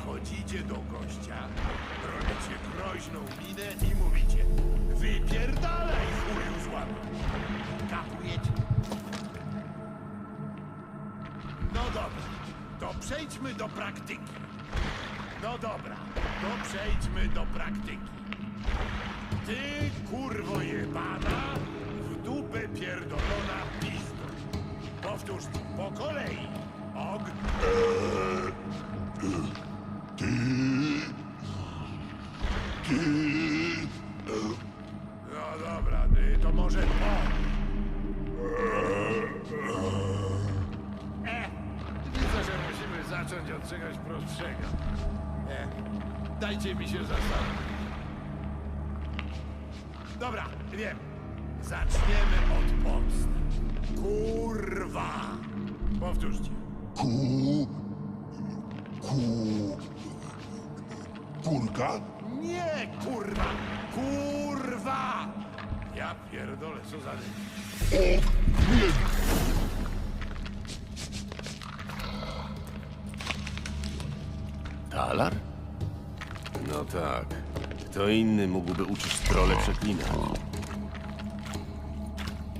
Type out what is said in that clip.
Podchodzicie do gościa, robicie groźną minę i mówicie Wypierdalaj, chuju złamy! Kapujecie? No dobra, to przejdźmy do praktyki. No dobra, to przejdźmy do praktyki. Ty, kurwo jebana, w dupę pierdolona pizdo. Powtórz po kolei. Og... No dobra, ty, to może po. E, widzę, że musimy zacząć od czegoś prostszego. E, dajcie mi się zastanowić. Dobra, wiem. Zaczniemy od podstaw. Kurwa! Powtórzcie. Ku... Ku... Kurka? Nie, kurwa! Kurwa! Ja pierdolę, co za... O! Nie! Talar? No tak. Kto inny mógłby uczyć trole przeklinać?